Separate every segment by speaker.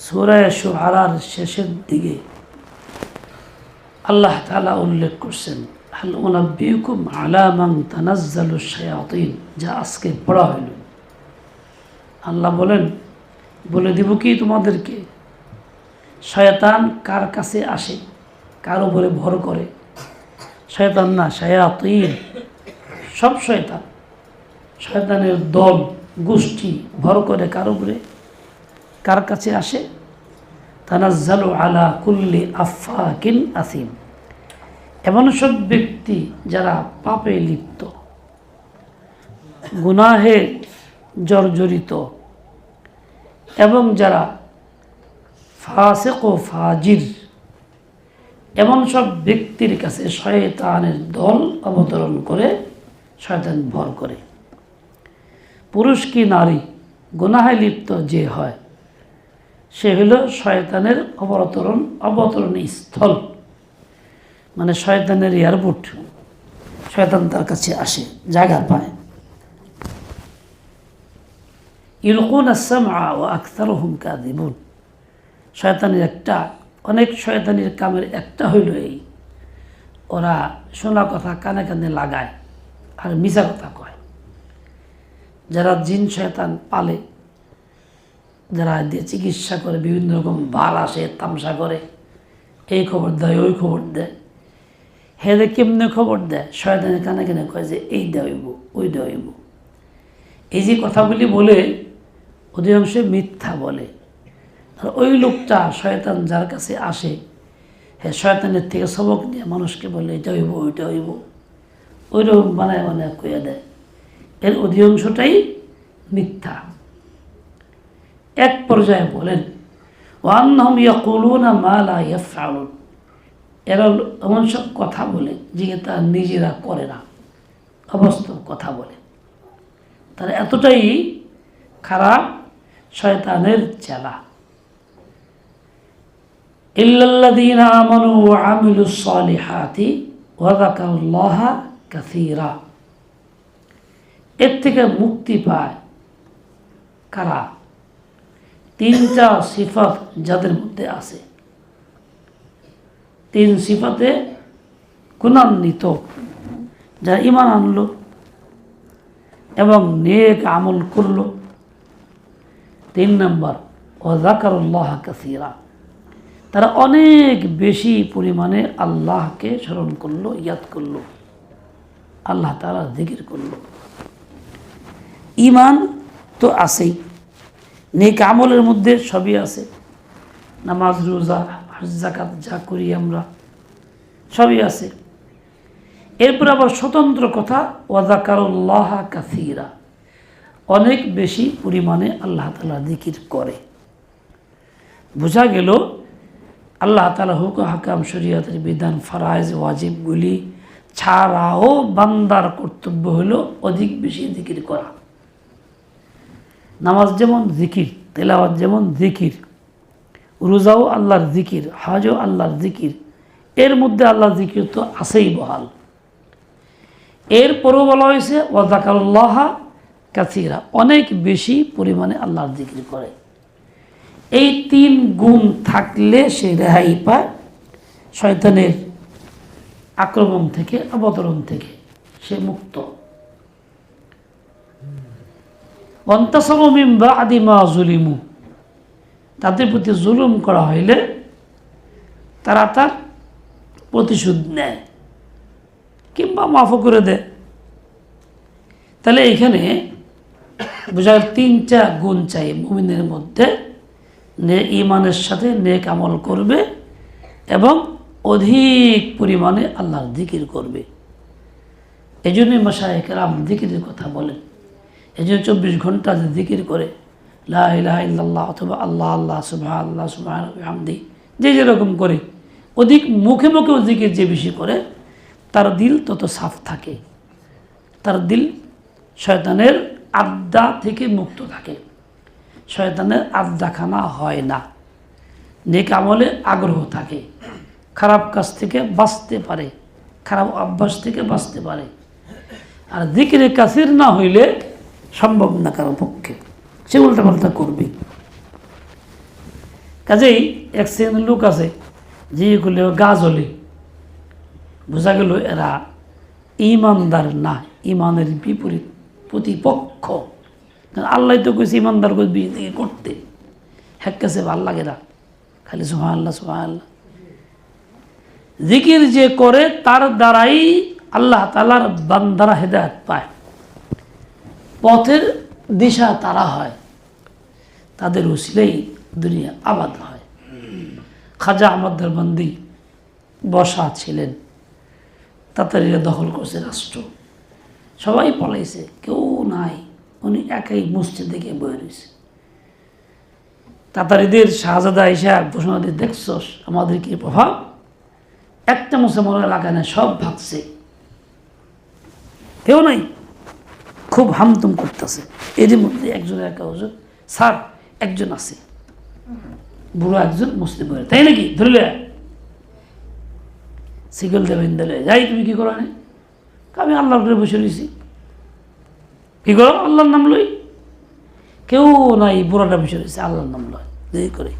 Speaker 1: সুরায় সুহারার শেষের দিকে আল্লাহ তালা উল্লেখ করছেন, হাল উনাব্বিকুম আলামাং তানাজ্জালু শায়াতিন যা আজকে পড়া হইল। আল্লাহ বলেন, বলে দিব কি তোমাদেরকে? শয়তান কার কাছে আসে? কার উপরে ভর করে? শয়তান না, শায়াতিন, সব শয়তান। শয়তানের দল, গোষ্ঠী ভর করে কার উপরে? কার কাছে আসে? তানাজ্জালু আলা কুল্লি আফাকিন আসিম এমন সব ব্যক্তি যারা পাপে লিপ্ত, গুনাহে জর্জরিত এবং যারা ফাসেক ও ফাজির, এমন সব ব্যক্তির কাছে শয়তানের দল অবতরণ করে শয়তান ভর করে। পুরুষ কি নারী? গুনাহে লিপ্ত যে হয় সে হলো শয়তানের অবতরণ অবতরণ স্থল। মানে শয়তানের এয়ারপোর্ট। শয়তান তার কাছে আসে, জায়গা পায়। ইলকুন আসামা ও আখতার হুম কাদিবুন শয়তানের একটা, অনেক শয়তানির কামের একটা হইল এই। ওরা শোনা কথা কানে কানে লাগায় আর মিশা কথা কয়। যারা জিন শয়তান পালে যারা দিয়ে চিকিৎসা করে, বিভিন্ন রকম বার আসে, তামসা করে, এই খবর দেয়, ওই খবর দেয়। হেদে কেমনে খবর দেয়? শয়তানের কানে কানে কয় যে, এই দেওয়াইব ওই দেওয়াইব এই যে কথাগুলি বলে অধিকাংশ মিথ্যা বলে। ওই লোকটা শয়তান যার কাছে আসে হ্যাঁ শয়তানের থেকে সবক নিয়ে মানুষকে বলে, এটা হইব, ওইটা হইব। ওই রকম বানায় বানায় কইয়া দেয়। এর অধিকাংশটাই মিথ্যা। এক পর্যায়ে বলেন, ওয়ান্নহম ইয়াকুলুনা মা লা এরা এমন সব কথা বলে যে তা নিজেরা করে না, অবাস্তব কথা বলে। তারা এতটাই খারাপ শয়তানের চেলা। ইল্লাল্লাযীনা আমানু ওয়া আমিলুস সালিহাতি ওয়া যাকারুল্লাহা কাসীরা। এর থেকে মুক্তি পায় কারা? তিনটা সিফাত যাদের মধ্যে আছে। তিন সিফাতে গুণান্বিত। যারা ইমান আনলো এবং নেক আমল করল। তিন নম্বর ও জাকারুল্লাহ কাসিরা। তারা অনেক বেশি পরিমাণে আল্লাহকে স্মরণ করল, ইয়াদ করল। আল্লাহ তারা জিকির করল। ইমান তো আছেই। নেক আমলের মধ্যে সবই আছে। নামাজ, রোজা জাকাত যা করি আমরা, সবই আছে। এরপর আবার স্বতন্ত্র কথা ওয়াজাকারুল্লাহ কাসিরা। অনেক বেশি পরিমাণে আল্লাহ তালা দিকির করে। বোঝা গেল, আল্লাহ তালা হুক হাকাম, শরীয়তের বিধান ফারাইজ ওয়াজিবগুলি ছাড়াও বান্দার কর্তব্য হলো অধিক বেশি দিকির করা। নামাজ যেমন জিকির, তেলাওয়াত যেমন জিকির, রোজাও আল্লাহর জিকির, হজও আল্লাহর জিকির, এর মধ্যে আল্লাহর জিকির তো আছেই বহাল। এরপরও বলা হয়েছে ওয়াজাকাল্লাহ কাসিরা, অনেক বেশি পরিমাণে আল্লাহর জিকির করে। এই তিন গুণ থাকলে সে রেহাই পায় শয়তানের আক্রমণ থেকে, অবতরণ থেকে, সে মুক্ত। অন্তাসমিম বা আদিমা জুলিমু। তাদের প্রতি জুলুম করা হইলে তারা তার প্রতিশোধ নেয় কিংবা মাফও করে দেয়। তাহলে এইখানে বোঝার তিনটা গুণ চাই মুমিনের মধ্যে। নে ইমানের সাথে নেক আমল করবে এবং অধিক পরিমাণে আল্লাহর দিকির করবে। এই জন্যই মশাহেক রাম দিকিরের কথা বলেন। এই জন্য চব্বিশ ঘণ্টা যে দিকির করে লাহ অথবা আল্লাহ আল্লাহ সুবাহ আল্লাহ সুবাহ যে যেরকম করে, অধিক মুখে মুখেও দিকির যে বেশি করে, তার দিল তত সাফ থাকে। তার দিল শয়তানের আড্ডা থেকে মুক্ত থাকে। শয়তানের আড্ডাখানা হয় না। নেক আমলে আগ্রহ থাকে। খারাপ কাজ থেকে বাঁচতে পারে। খারাপ অভ্যাস থেকে বাঁচতে পারে। আর দিকিরে কাসির না হইলে সম্ভব না কারও পক্ষে। সে উল্টা পাল্টা করবে। কাজেই এক শ্রেণির লোক আছে যেগুলো গাছ হলে। বোঝা গেল এরা ইমানদার না, ইমানের বিপরীত প্রতিপক্ষ। আল্লাহ তো কইছে, ইমানদার দিকে করতে। হ্যাক কাছে ভালো লাগে না। খালি সোহা আল্লাহ সোহা আল্লাহ জিকির যে করে, তার দ্বারাই আল্লাহ তালার বান্দারা হেদায়ত পায়। পথের দিশা তারা হয়। তাদের উসিলেই দুনিয়া আবাদ হয়। খাজা আহমদ দেরবন্দি বসা ছিলেন। তাতারিরা দখল করছে রাষ্ট্র। সবাই পলাইছে, কেউ নাই। উনি একাই মসজিদ দেখে বয়ে রয়েছে। তাতারিদের শাহজাদা ইসা ঘোষণা দিয়ে আমাদের কি প্রভাব? একটা মুসলমান এলাকা নেই সব ভাগছে। কেউ নাই? খুব হামতুম করতেছে। এর মধ্যে একজন একা হুজুর, স্যার, একজন আছে। বুড়ো একজন মুসলিম হয়ে তাই নাকি? ধরলে সিগল দেবেন দিলে যাই, তুমি কি করো আমি আল্লাহর করে বসে রয়েছি। কি করো? আল্লাহর নাম লই? কেউ নাই, বুড়াটা বসে রয়েছে, আল্লাহর নাম লয়। দেরি করে?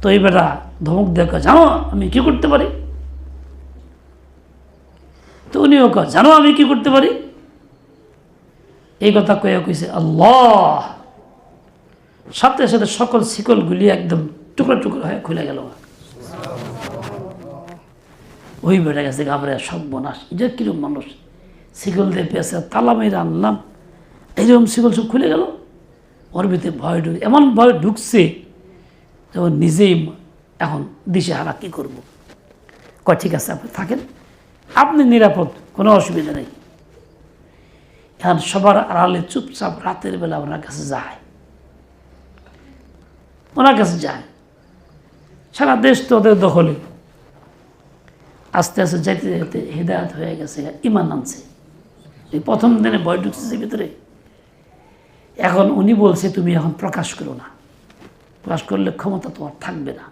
Speaker 1: তো এই বেটা ধমক দেখা জানো আমি কি করতে পারি? তো উনিও জানো আমি কি করতে পারি? এই কথা কয়ে কইছে, আল্লাহ! সাথে সাথে সকল শিকলগুলি একদম টুকরা টুকরা হয়ে খুলে গেল। ওই বেটা গেছে ঘাবড়ে সব বনাস এটা কীরকম মানুষ। শিকল দিয়ে পেয়েছে তালা আনলাম। এইরকম শিকল সব খুলে গেল। ওর ভিতরে ভয় ঢুকে, এমন ভয় ঢুকছে যেমন নিজেই এখন দিশে হারা কী করব? ঠিক আছে, আপনি থাকেন। আপনি নিরাপদ, কোনো অসুবিধা নেই। এখন সবার আড়ালে চুপচাপ রাতের বেলা ওনার কাছে যায়। ওনার কাছে যায়। সারা দেশ তো ওদের দখলে। আস্তে আস্তে যাইতে যাইতে হৃদায়ত হয়ে গেছে ইমান আনছে। এই প্রথম দিনে ভয় ঢুকছে ভিতরে। এখন উনি বলছে, তুমি এখন প্রকাশ করো না। প্রকাশ করলে ক্ষমতা তোমার থাকবে না।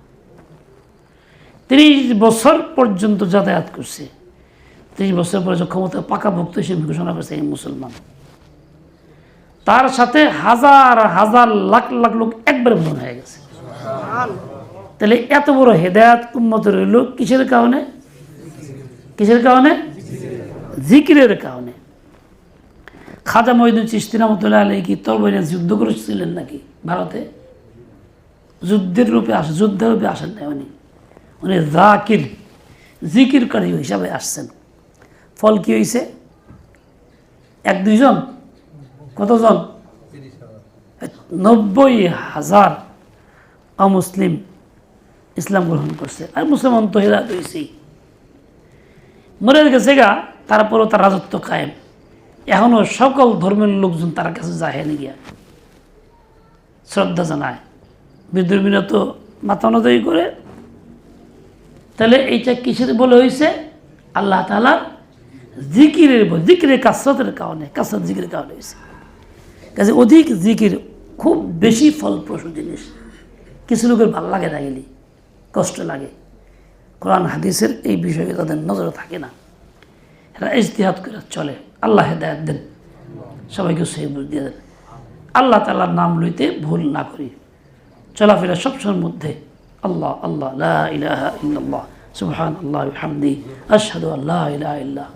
Speaker 1: তিরিশ বছর পর্যন্ত যাতায়াত করছে। তিরিশ বছর পরে যখন ক্ষমতা পাকাভুক্ত হিসেবে ঘোষণা করছে এই মুসলমান। তার সাথে হাজার হাজার লাখ লাখ লোক একবারে মন হয়ে গেছে। তাহলে এত বড় হেদায়াত উন্মত রইল কিসের কারণে? কিসের কারণে? জিকিরের কারণে। খাজা মহিদুল চিস্তি রহমতুল্লাহ আলী কি তরবারি যুদ্ধ করেছিলেন নাকি ভারতে? যুদ্ধের রূপে আসে যুদ্ধের রূপে আসেন না উনি। উনি জাকির জিকিরকারী হিসাবে আসছেন। ফল কি হয়েছে এক দুইজন কতজন? নব্বই হাজার অমুসলিম ইসলাম গ্রহণ করছে। আর মুসলমান তো হেরাত হয়েছেই মরে গেছে গা, তারপরও তার রাজত্ব কায়েম। এখনও সকল ধর্মের লোকজন তার কাছে যায় না গিয়া। শ্রদ্ধা জানায়। বিদ্রোহীরা তো মাথা অনুযায়ী করে। তাহলে এইটা কিসের বলে হয়েছে আল্লাহ তালার জিকিরের জিকিরের কাসরতের কারণে কাসরত জিকিরের কারণে হয়েছে। কাজে অধিক জিকির খুব বেশি ফলপ্রসূ জিনিস। কিছু লোকের ভালো লাগে না গেলে, কষ্ট লাগে। কোরআন, হাদিসের এই বিষয়ে তাদের নজরে থাকে না। এরা ইজতিহাদ করে চলে। আল্লাহ হেদায়ত দেন। সবাইকে সেই দিয়ে দেন। আল্লাহ তালার নাম লইতে ভুল না করি। চলাফেরা সবসময়ের মধ্যে আল্লাহ আল্লাহ ইলাহা সুবহান আল্লাহ হামদি আশহাদু আল্লাহ ইলাহা ইল্লাহ।